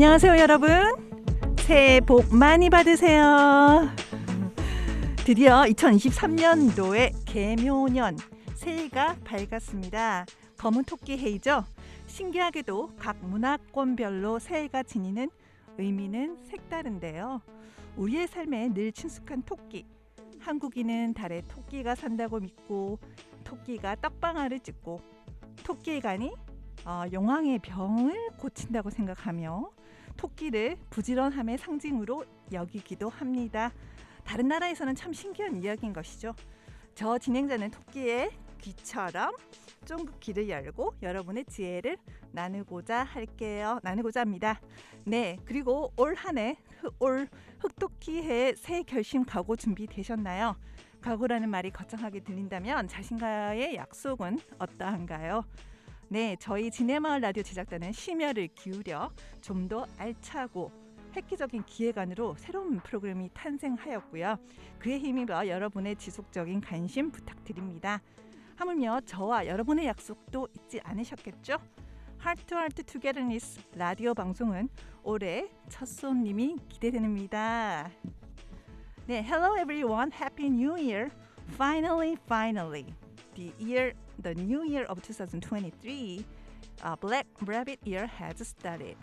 안녕하세요, 여러분. 새해 복 많이 받으세요. 드디어 2023년도의 개묘년 새해가 밝았습니다. 검은 토끼 해이죠. 신기하게도 각 문화권별로 새해가 지니는 의미는 색다른데요. 우리의 삶에 늘 친숙한 토끼. 한국인은 달에 토끼가 산다고 믿고 토끼가 떡방아를 찍고 토끼의 간이 어, 용왕의 병을 고친다고 생각하며 토끼를 부지런함의 상징으로 여기기도 합니다. 다른 나라에서는 참 신기한 이야기인 것이죠. 저 진행자는 토끼의 귀처럼 쫑긋 귀를 열고 여러분의 지혜를 나누고자 할게요. 나누고자 합니다. 네, 그리고 올 한해 올 흑토끼해 새 결심 각오 준비 되셨나요? 각오라는 말이 거창하게 들린다면 자신과의 약속은 어떠한가요? 네, 저희 지네마을 라디오 제작단은 심혈을 기울여 좀 더 알차고 획기적인 기획안으로 새로운 프로그램이 탄생하였고요. 그에 힘입어 여러분의 지속적인 관심 부탁드립니다. 하물며 저와 여러분의 약속도 잊지 않으셨겠죠? Heart Togetherness 라디오 방송은 올해 첫 손님이 기대됩니다. 네, hello everyone, happy new year. Finally, finally, the year, the new year of 2023, uh, Black Rabbit Year has started.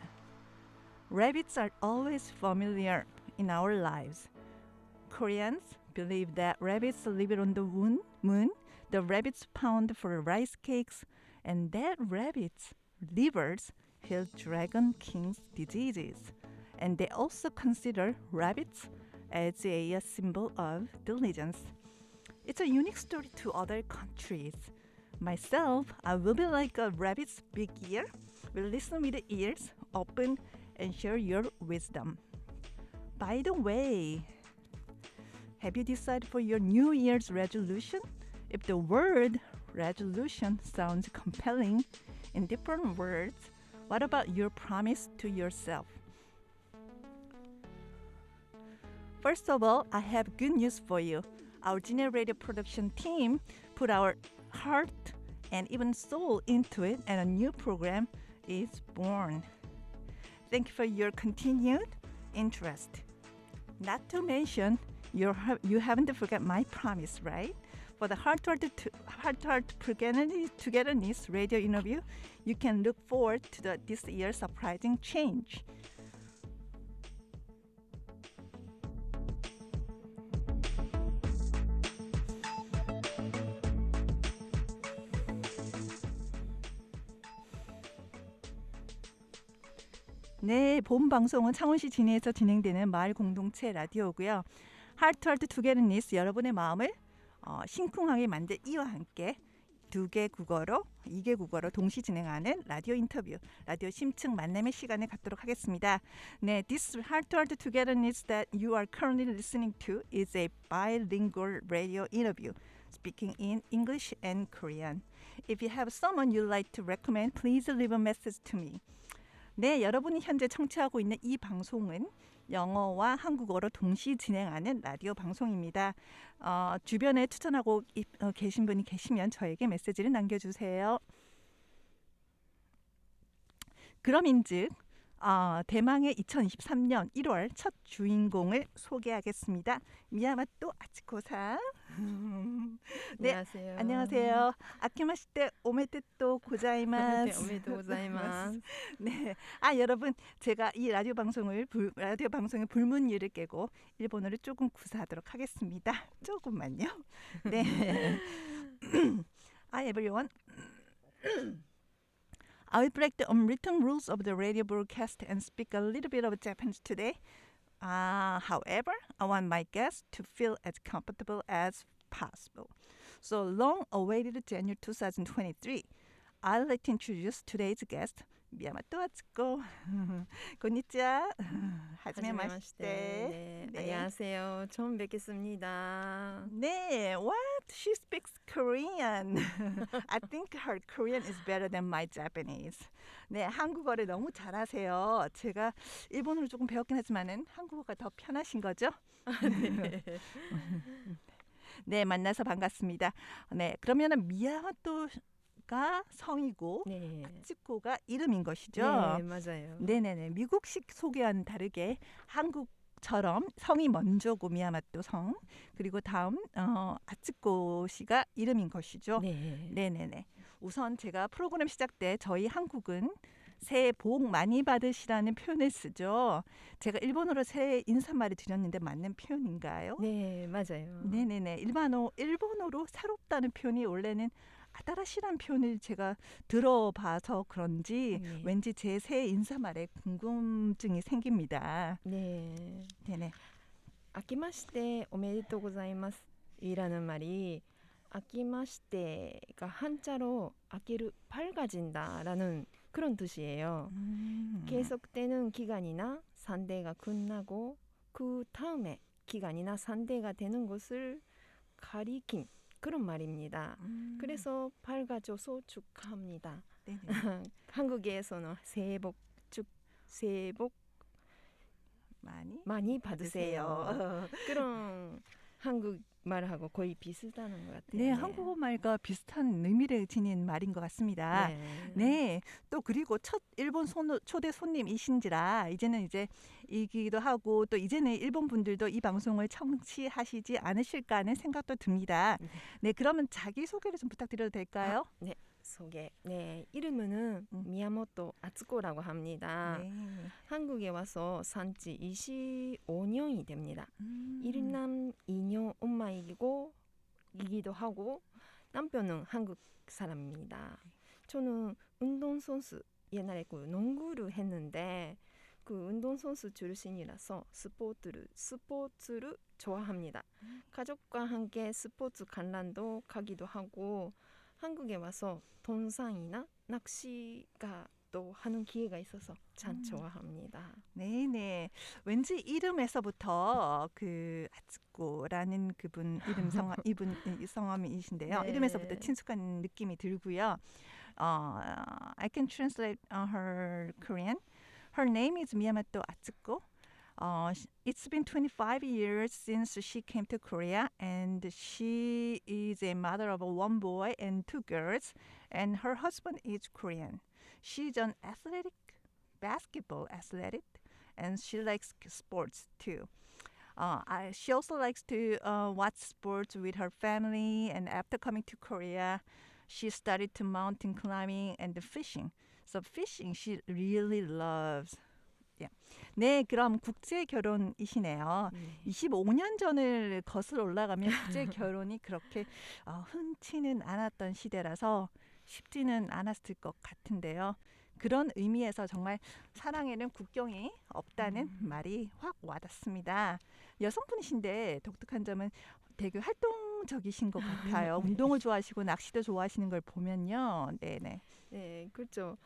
Rabbits are always familiar in our lives. Koreans believe that rabbits live on the moon, moon the rabbits pound for rice cakes, and that rabbits' livers heal Dragon King's diseases. And they also consider rabbits as a symbol of diligence. It's a unique story to other countries. Myself, I will be like a rabbit's big ear, will listen with the ears open and share your wisdom. By the way, have you decided for your New Year's resolution? If the word resolution sounds compelling in different words, what about your promise to yourself? First of all, I have good news for you. Our generated production team put our heart and even soul into it, and a new program is born. Thank you for your continued interest. Not to mention, you you haven't forgot my promise, right? For the Heart to Heart, to, Heart, to Heart Togetherness, Togetherness radio interview, you can look forward to the, this year's surprising change. 네, 본 방송은 창원시 진해에서 진행되는 마을 공동체 라디오고요. 하트하트 투게르니스 여러분의 마음을 어, 심쿵하게 만들 이와 함께 두 개 국어로 이 개 국어로 동시 진행하는 라디오 인터뷰, 라디오 심층 만남의 시간을 갖도록 하겠습니다. 네, this heart to heart togetherness that you are currently listening to is a bilingual radio interview, speaking in English and Korean. If you have someone you'd like to recommend, please leave a message to me. 네, 여러분이 현재 청취하고 있는 이 방송은 영어와 한국어로 동시 진행하는 라디오 방송입니다. 어, 주변에 추천하고 이- 어, 계신 분이 계시면 저에게 메시지를 남겨주세요. 그럼인즉 어, 대망의 2023년 1월 첫 주인공을 소개하겠습니다. 미야마또 아치코사. 네, 안녕하세요. 안녕하세요. 아키마시테 오메테또 네, 고자이마스. 오메데 고자이마스. 네. 아 여러분 제가 이 라디오 방송을 불, 라디오 방송의 불문율을 깨고 일본어를 조금 구사하도록 하겠습니다. 조금만요. 네. Hi everyone. I will break the unwritten rules of the radio broadcast and speak a little bit of Japanese today. Uh, however, I want my guests to feel as comfortable as possible. So long awaited January 2023. I'd like to introduce today's guest, 미야마토 아츠코. konnichiwa. 하지메 마시테. 네, 네. 안녕하세요. 처음 뵙겠습니다. 네, what? She speaks Korean. I think her Korean is better than my Japanese. 네, 한국어를 너무 잘하세요. 제가 일본어를 조금 배웠긴 하지만은 한국어가 더 편하신 거죠? 네. 네, 만나서 반갑습니다. 네, 그러면은 미야마토 가 성이고 네. 아츠코가 이름인 것이죠. 네, 맞아요. 네네네. 미국식 소개와는 다르게 한국 처럼 성이 먼저 고 미야마토 성 그리고 다음 어, 아츠코 씨가 이름인 것이죠. 네. 네네네. 우선 제가 프로그램 시작 때 저희 한국은 새해 복 많이 받으시라는 표현을 쓰죠. 제가 일본어로 새해 인사말을 드렸는데 맞는 표현인가요? 네, 맞아요. 네네네. 일반어 일본어로 새롭다는 표현이 원래는 아다라시란 표현을 제가 들어봐서 그런지 네. 왠지 제 새 인사말에 궁금증이 생깁니다. 네. 네네. 아키마시테 오메데토 고자이마스 이라는 말이 아키마시테가 한자로 아끼를 밝아진다라는 그런 뜻이에요. 음. 계속되는 기간이나 산대가 끝나고 그 다음에 기간이나 산대가 되는 것을 가리킨 그런 말입니다. 음. 그래서 밝아져서 축하합니다. 한국에서는 새해 복 축, 새해 복 많이 많이 받으세요. 그런 한국 말하고 거의 비슷하는 것 같아요. 네, 한국어 말과 비슷한 의미를 지닌 말인 것 같습니다. 네. 네, 또 그리고 첫 일본 손, 초대 손님이신지라 이제는 이제 이기도 하고 또 이제는 일본 분들도 이 방송을 청취하시지 않으실까 하는 생각도 듭니다. 네. 네, 그러면 자기 소개를 좀 부탁드려도 될까요? 소개. 네, 이름은 음. 미야모토 아츠코라고 합니다. 네. 한국에 와서 산지 25년이 됩니다. 음. 일남 이녀 엄마이고 이기도 하고 남편은 한국 사람입니다. 저는 운동 선수 옛날에 그 농구를 했는데 그 운동 선수 출신이라서 스포츠를 스포츠를 좋아합니다. 가족과 함께 스포츠 관람도 가기도 하고 한국에 와서 동상이나 낚시가 또 하는 기회가 있어서 참 음. 좋아합니다. 네, 네. 왠지 이름에서부터 그 아츠코라는 그분 이름 성함 이분 이 성함이신데요. 네. 이름에서부터 친숙한 느낌이 들고요. 어, I can translate uh, her Korean. Her name is Miyamoto Atsuko. Uh, it's been 25 years since she came to Korea, and she is a mother of one boy and two girls, and her husband is Korean. She's an athletic, basketball athletic, and she likes sports too. Uh, I, she also likes to uh, watch sports with her family, and after coming to Korea, she started to mountain climbing and fishing. So fishing she really loves. Yeah. 네, 그럼 국제 결혼이시네요. 25년 전을 거슬러 올라가면 국제 결혼이 그렇게 어, 흔치는 않았던 시대라서 쉽지는 않았을 것 같은데요. 그런 의미에서 정말 사랑에는 국경이 없다는 말이 확 와닿습니다. 여성분이신데 독특한 점은 되게 활동적이신 것 같아요. 운동을 좋아하시고 낚시도 좋아하시는 걸 보면요. 네네. 네, 그렇죠.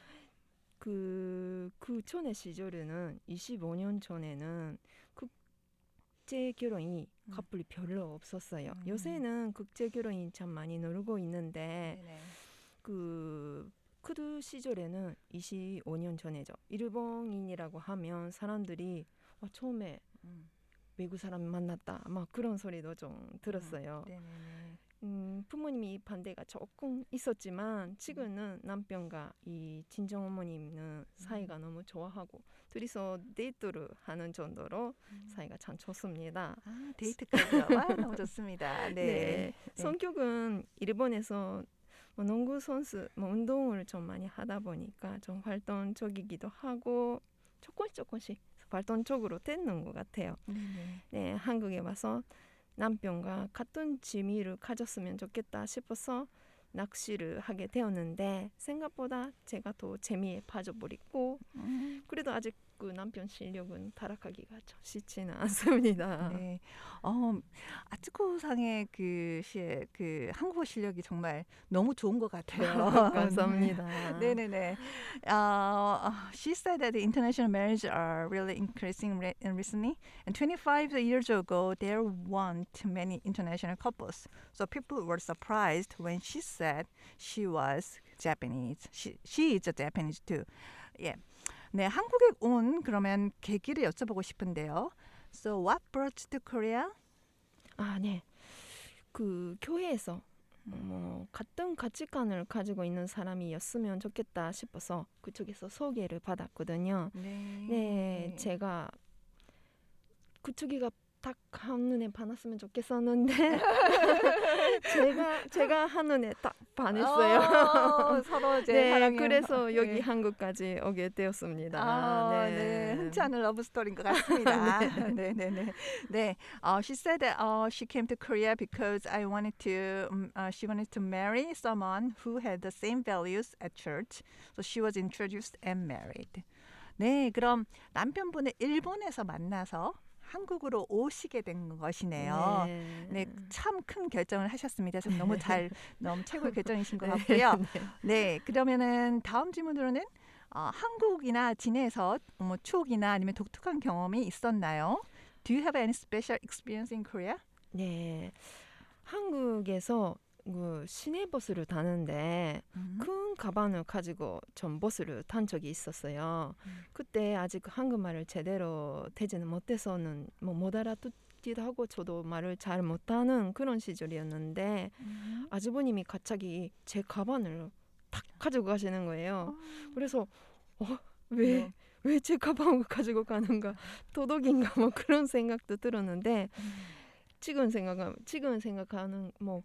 그, 그 전의 시절에는 25년 전에는 국제 결혼이 음. 커플이 별로 없었어요. 음. 요새는 국제 결혼이 참 많이 늘고 있는데 네네. 그그 시절에는 25년 전에죠. 일본인이라고 하면 사람들이 와, 처음에 음. 외국 사람 만났다. 막 그런 소리도 좀 들었어요. 네네네. 음, 부모님이 반대가 조금 있었지만 지금은 남편과 이 친정 어머님은 사이가 너무 좋아하고 둘이서 데이트를 하는 정도로 사이가 참 좋습니다. 아 데이트까지요. 와 너무 좋습니다. 네. 네. 성격은 일본에서 뭐 농구 선수, 뭐 운동을 좀 많이 하다 보니까 좀 활동적이기도 하고 조금씩 조금씩 활동적으로 되는 것 같아요. 네네. 네, 한국에 와서 남편과 같은 취미를 가졌으면 좋겠다 싶어서 낚시를 하게 되었는데 생각보다 제가 더 재미에 빠져버리고 음, 그래도 아직 그 남편 실력은 타락하기가 좀 쉽지는 않습니다. 네. 어, 아츠코상의 그 시의 그 한국어 실력이 정말 너무 좋은 것 같아요. 감사합니다. 네네네. Uh, she said that the international marriage are really increasing re- recently. And 25 years ago, there weren't many international couples. So people were surprised when she said she was Japanese. She, she is a Japanese too. 예. 네, 한국에 온 그러면 계기를 여쭤보고 싶은데요. So what brought you to Korea? 아, 네. 그 교회에서 뭐 같은 가치관을 가지고 있는 사람이었으면 좋겠다 싶어서 그쪽에서 소개를 받았거든요. 네. 네, 제가 그쪽이가 딱 한눈에 반했으면 좋겠었는데 제가 제가 한눈에 딱 반했어요. 어, 서로 이제 네, 사랑의- 그래서 여기 네. 한국까지 오게 되었습니다. 아, 네. 흔치 않은 러브 스토리인 것 같습니다. 네, 네, 네. 네. Uh, she said that uh, she came to Korea because I wanted to um, uh, she wanted to marry someone who had the same values at church. So she was introduced and married. 네, 그럼 남편분을 일본에서 만나서 한국으로 오시게 된 것이네요. 네, 참큰 결정을 하셨습니다. 지금 너무 잘, 너무 최고의 결정이신 것 같고요. 네, 그러면은 다음 질문으로는 어, 한국이나 진해에서 뭐 추억이나 아니면 독특한 경험이 있었나요? Do you have any special experience in Korea? 네. 한국에서 그 시내버스를 타는데 음. 큰 가방을 가지고 전 버스를 탄 적이 있었어요. 음. 그때 아직 한국말을 제대로 되지는 못해서는 뭐 못 알아듣기도 하고 저도 말을 잘 못하는 그런 시절이었는데 음. 아주버님이 갑자기 제 가방을 탁 가지고 가시는 거예요. 그래서 어, 왜 네. 왜제 가방을 가지고 가는가 도덕인가 뭐 그런 생각도 들었는데 음. 지금 생각하면 지금 생각하는 뭐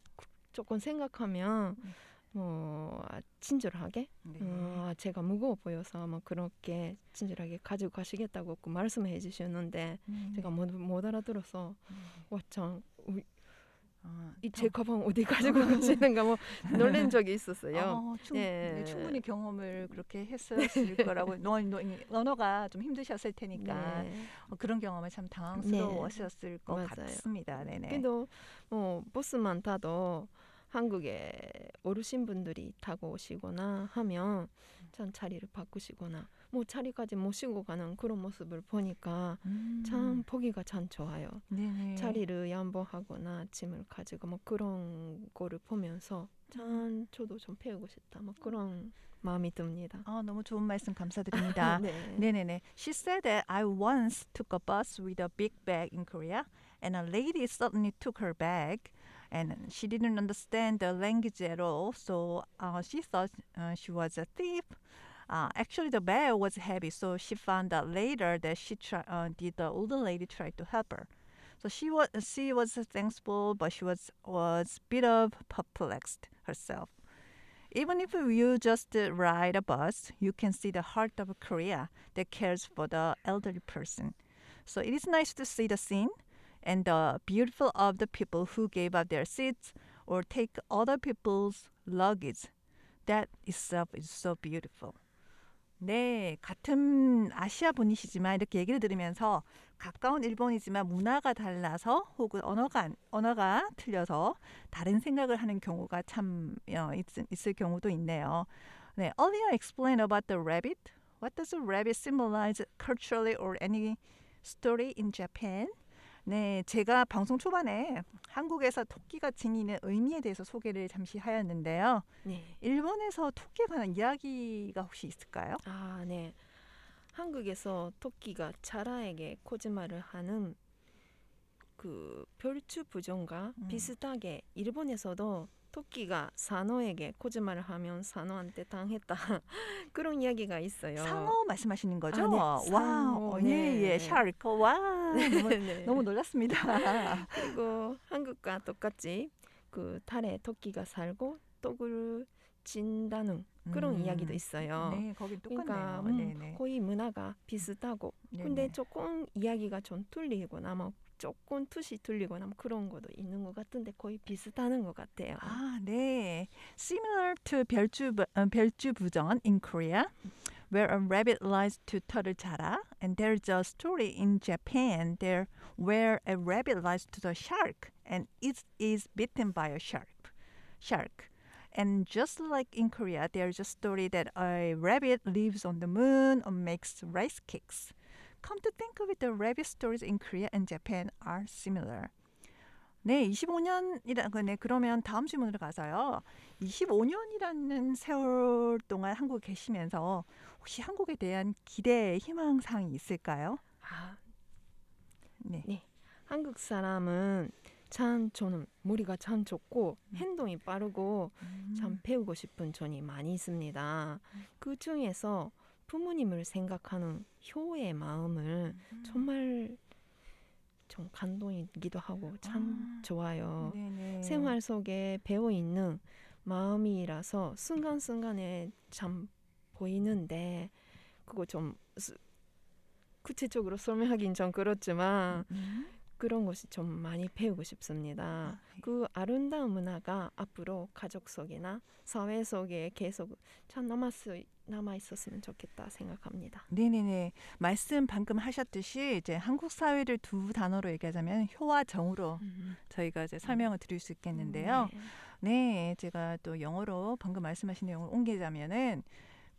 조금 생각하면 음. 뭐 아, 친절하게 네. 어, 아, 제가 무거워 보여서 뭐 그렇게 친절하게 가지고 가시겠다고 그 말씀해 주셨는데 음. 제가 못, 못 알아들어서 음. 와참 어, 이제 가방 어디 가지고 가시는가 뭐 놀란 적이 있었어요. 어, 충, 예. 네, 충분히 경험을 그렇게 했었을 거라고 너, 너, 언어가 좀 힘드셨을 테니까 네. 어, 그런 경험을 참 당황스러웠었을 것 맞아요. 같습니다. 네네. 그래도 뭐 버스만 타도 한국에 어르신 분들이 타고 오시거나 하면 참 자리를 바꾸시거나 뭐 자리까지 모시고 가는 그런 모습을 보니까 음. 참 보기가 참 좋아요. 네네. 자리를 양보하거나 짐을 가지고 뭐 그런 거를 보면서 참 저도 좀 배우고 싶다. 뭐 그런 마음이 듭니다. 아, 너무 좋은 말씀 감사드립니다. 네. 네네네. She said that I once took a bus with a big bag in Korea, and a lady suddenly took her bag, and she didn't understand the language at all, so uh, she thought uh, she was a thief. Uh, actually, the bag was heavy, so she found out later that she try, uh, the, the older lady tried to help her. So she was she was thankful, but she was was bit of perplexed herself. Even if you just ride a bus, you can see the heart of Korea that cares for the elderly person. So it is nice to see the scene and the beautiful of the people who gave up their seats or take other people's luggage. That itself is so beautiful. 네, 같은 아시아 분이시지만 이렇게 얘기를 들으면서 가까운 일본이지만 문화가 달라서 혹은 언어가 안- 언어가 틀려서 다른 생각을 하는 경우가 참 어, 있, 있을 경우도 있네요. 네, earlier explained about the rabbit. What does a rabbit symbolize culturally or any story in Japan? 네, 제가 방송 초반에 한국에서 토끼가 지니는 의미에 대해서 소개를 잠시 하였는데요. 네. 일본에서 토끼에 관한 이야기가 혹시 있을까요? 아, 네. 한국에서 토끼가 자라에게 거짓말을 하는 그 별주 부정과 음. 비슷하게 일본에서도 토끼가 산호에게 거짓말을 하면 산호한테 당했다 그런 이야기가 있어요. 상어 말씀하시는 거죠? 아, 네. 와, 네. 예, 예, 샤르크, 와, 너무, 네. 너무 놀랐습니다. 그리고 한국과 똑같이 그 달에 토끼가 살고 떡을 진다는 그런 음, 이야기도 있어요. 네, 거긴 똑같네요. 그러니까 음, 네, 네. 거의 문화가 비슷하고 근데 조금 이야기가 좀 틀리거나 뭐 조금 뜻이 틀리거나 뭐 그런 것도 있는 것 같은데 거의 비슷하는 것 같아요. 아, 네. Similar to 별주 어, 별주부전 in Korea, where a rabbit lies to turtle jara, and there's a story in Japan there where a rabbit lies to the shark and it is bitten by a shark. Shark. And just like in Korea, there's a story that a rabbit lives on the moon or makes rice cakes. Come to think of it, the rabbit stories in Korea and Japan are similar. 네, 25년이라 네, 그러면 다음 질문으로 가서요. 25년이라는 세월 동안 한국에 계시면서 혹시 한국에 대한 기대, 희망사항이 있을까요? 아, 네. 네. 한국 사람은 참 저는 머리가 참 좋고 음. 행동이 빠르고 참 배우고 싶은 점이 많이 있습니다. 그 중에서 부모님을 생각하는 효의 마음을 정말 좀 감동이기도 하고 참 아. 좋아요. 네네. 생활 속에 배어 있는 마음이라서 순간순간에 참 보이는데 그거 좀 스- 구체적으로 설명하긴 좀 그렇지만 음. 그런 것이 좀 많이 배우고 싶습니다. 아, 그 아름다운 문화가 앞으로 가족 속이나 사회 속에 계속 참 남았 남아 있었으면 좋겠다 생각합니다. 네네네. 말씀 방금 하셨듯이 이제 한국 사회를 두 단어로 얘기하자면 효와 정으로 저희가 이제 설명을 드릴 수 있겠는데요. 네. 네, 제가 또 영어로 방금 말씀하신 내용을 옮기자면은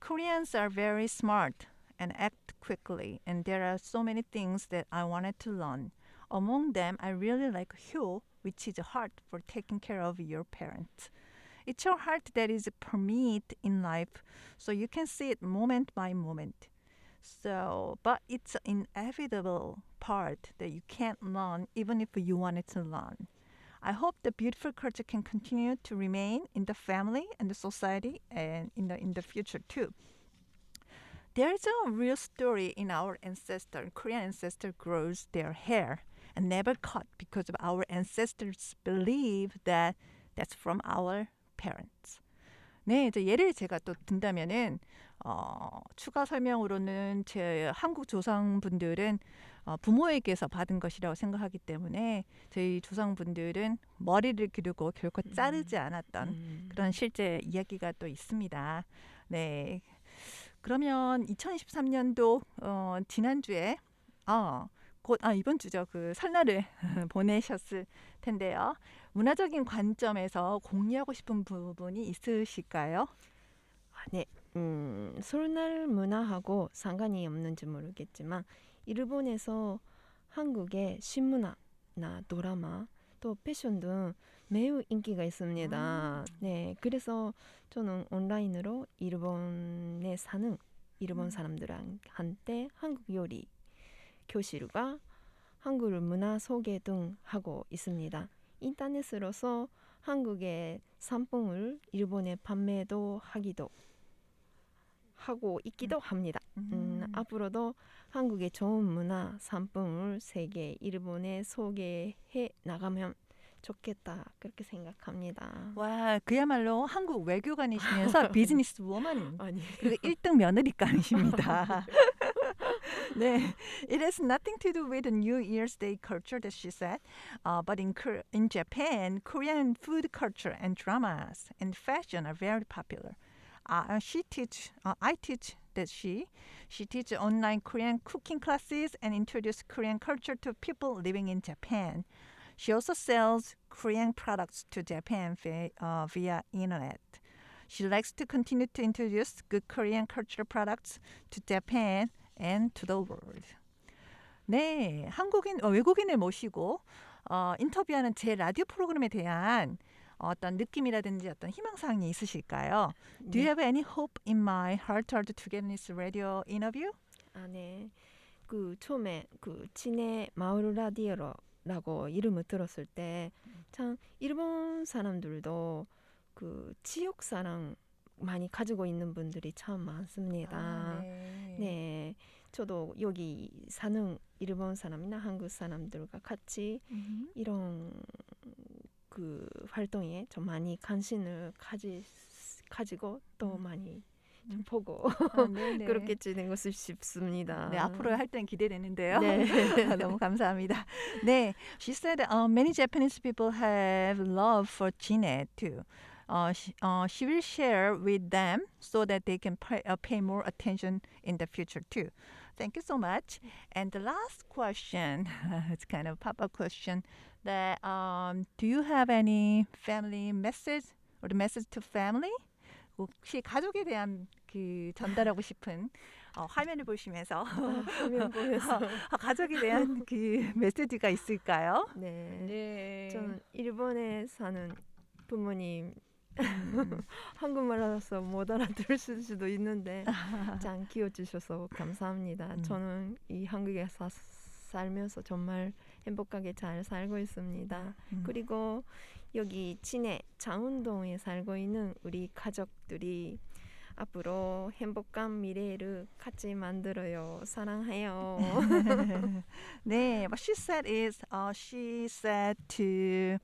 Koreans are very smart and act quickly, and there are so many things that I wanted to learn. Among them, I really like Hyo, which is a heart for taking care of your parents. It's your heart that is permeate in life, so you can see it moment by moment. So, but it's an inevitable part that you can't learn even if you wanted to learn. I hope the beautiful culture can continue to remain in the family and the society and in the in the future too. There's a real story in our ancestor. Korean ancestor grows their hair and never cut because of our ancestors believe that that's from our parents. 네, 이제 예를 제가 또 든다면은 어, 추가 설명으로는 제 한국 조상분들은 어, 부모에게서 받은 것이라고 생각하기 때문에 저희 조상분들은 머리를 기르고 결코 자르지 않았던 음. 그런 실제 이야기가 또 있습니다. 네. 그러면 2023년도 어, 지난주에 어, 곧 아, 이번 주죠. 그 설날을 보내셨을 텐데요. 문화적인 관점에서 공유하고 싶은 부분이 있으실까요? 아, 네, 음, 설날 문화하고 상관이 없는지 모르겠지만 일본에서 한국의 신문화나 드라마 또 패션 등 매우 인기가 있습니다. 아. 네, 그래서 저는 온라인으로 일본에 사는 일본 음. 사람들한테 한국 요리 교실과 한국 문화 소개 등 하고 있습니다. 인터넷으로서 한국의 상품을 일본에 판매도 하기도 하고 있기도 합니다. 음, 앞으로도 한국의 좋은 문화 상품을 세계 일본에 소개해 나가면 좋겠다 그렇게 생각합니다. 와, 그야말로 한국 외교관이시면서 비즈니스 워먼 아니 그리고 1등 며느리감이십니다. 네, it has nothing to do with the New Year's Day culture that she said, uh, but in in Japan, Korean food culture and dramas and fashion are very popular. Uh, she teach, uh, I teach that she, she teach online Korean cooking classes and introduce Korean culture to people living in Japan. She also sells Korean products to Japan via, uh, via internet. She likes to continue to introduce good Korean cultural products to Japan and to the world. 네, 한국인 어, 외국인을 모시고 어, 인터뷰하는 제 라디오 프로그램에 대한 어떤 느낌이라든지 어떤 희망사항이 있으실까요? Do you have any hope in my heart to get in this radio interview? 아, 네. 그 처음에 그 진해 마을 라디오라고 이름을 들었을 때 참 일본 사람들도 그 지역 사랑 많이 가지고 있는 분들이 참 많습니다. 네. 네. 저도 여기 사는 일본 사람이나 한국 사람들과 같이 음. 이런 그 활동에 좀 많이 관심을 가지 가지고 또 음. 많이 음. 좀 보고 아. 그렇게 지내고 싶습니다. 네, 앞으로 할 때는 기대되는데요. 네. 너무 감사합니다. 네, she said uh, many Japanese people have love for Jine too. Uh, she, uh, she will share with them so that they can pay, uh, pay more attention in the future too. Thank you so much. And the last question, it's kind of pop-up question. That um, do you have any family message or the message to family? 혹시 가족에 대한 그 전달하고 싶은 어, 화면을 보시면서 화면 보면서 아, 가족에 대한 그 메시지가 있을까요? 네. 네. 저는 일본에 사는 부모님 음. 한국말로서 못 알아들을 수도 있는데 잘 키워주셔서 감사합니다. 음. 저는 이 한국에 사, 살면서 정말 행복하게 잘 살고 있습니다. 음. 그리고 여기 진해 장운동에 살고 있는 우리 가족들이 앞으로 행복한 미래를 같이 만들어요. 사랑해요. 네, what she said is, uh, she said to,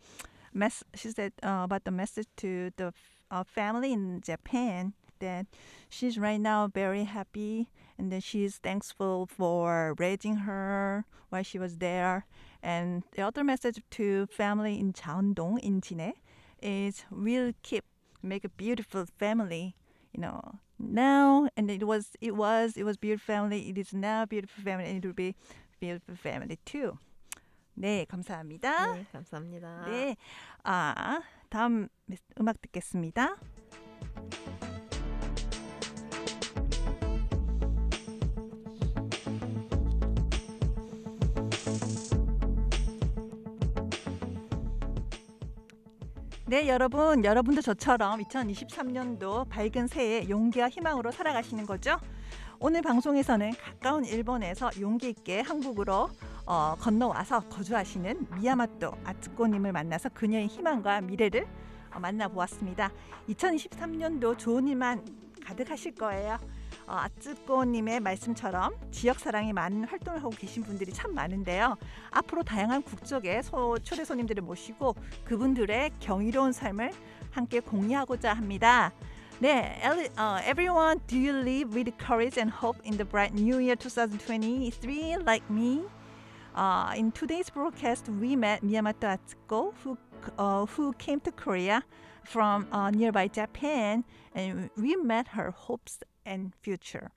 mess, she said uh, about the message to the uh, family in Japan that she's right now very happy and that she's thankful for raising her while she was there. And the other message to family in Cheondong in Jine is we'll keep make a beautiful family. You know, now and it was it was it was beautiful family. It is now beautiful family, and it will be beautiful family too. 네, 감사합니다. 네, 감사합니다. 네, 아 다음 메- 음악 듣겠습니다. 네, 여러분, 여러분도 저처럼 2023년도 밝은 새해 용기와 희망으로 살아가시는 거죠? 오늘 방송에서는 가까운 일본에서 용기 있게 한국으로 어, 건너와서 거주하시는 미야마토 아츠코님을 만나서 그녀의 희망과 미래를 어, 만나보았습니다. 2023년도 좋은 일만 가득하실 거예요. 어, 아츠코님의 말씀처럼 지역 사랑이 많은 활동을 하고 계신 분들이 참 많은데요. 앞으로 다양한 국적의 소, 초대 손님들을 모시고 그분들의 경이로운 삶을 함께 공유하고자 합니다. 네, uh, everyone, do you live with courage and hope in the bright new year 2023 like me? Uh, in today's broadcast, we met Miyamoto Atsuko, who uh, who came to Korea from uh, nearby Japan, and we met her hopes and future.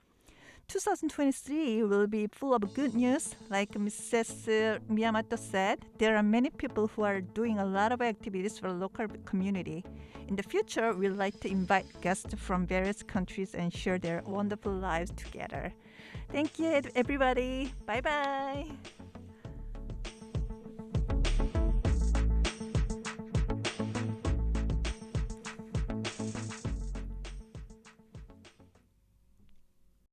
2023 will be full of good news. Like Mrs. Miyamoto said, there are many people who are doing a lot of activities for the local community. In the future, we'd like to invite guests from various countries and share their wonderful lives together. Thank you, everybody. Bye bye.